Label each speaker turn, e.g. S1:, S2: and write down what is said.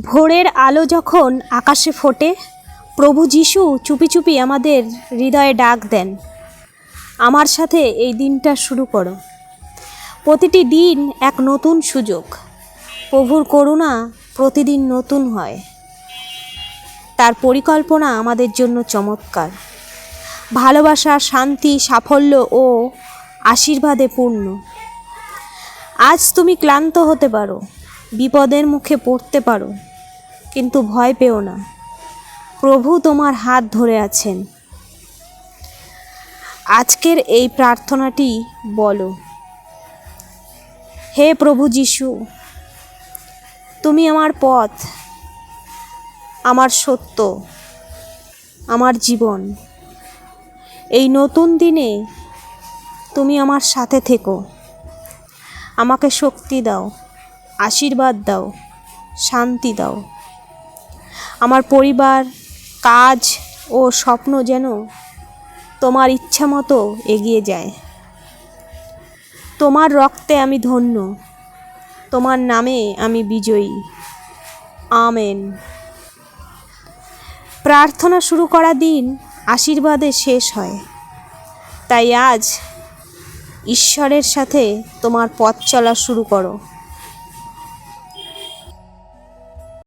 S1: ভোরের আলো যখন আকাশে ফোটে, প্রভু যিশু চুপি চুপি আমাদের হৃদয়ে ডাক দেন, আমার সাথে এই দিনটা শুরু করো। প্রতিটি দিন এক নতুন সুযোগ। প্রভুর করুণা প্রতিদিন নতুন হয়। তার পরিকল্পনা আমাদের জন্য চমৎকার। ভালোবাসা, শান্তি, সাফল্য ও আশীর্বাদে পূর্ণ। আজ তুমি ক্লান্ত হতে পারো। বিপদের মুখে পড়তে পারো, কিন্তু ভয় পেও না। প্রভু তোমার হাত ধরে আছেন। আজকের এই প্রার্থনাটি বলো। হে প্রভু যিশু, তুমি আমার পথ, আমার সত্য, আমার জীবন। এই নতুন দিনে তুমি আমার সাথে থেকো। আমাকে শক্তি দাও। আশীর্বাদ দাও, শান্তি দাও। আমার পরিবার, কাজ ও স্বপ্ন যেন তোমার ইচ্ছা মতো এগিয়ে যায়। তোমার রক্তে আমি ধন্য, তোমার নামে আমি বিজয়ী। আমেন। প্রার্থনা শুরু করা দিন আশীর্বাদে শেষ হয়। তাই আজ ঈশ্বরের সাথে তোমার পথ চলা শুরু করো।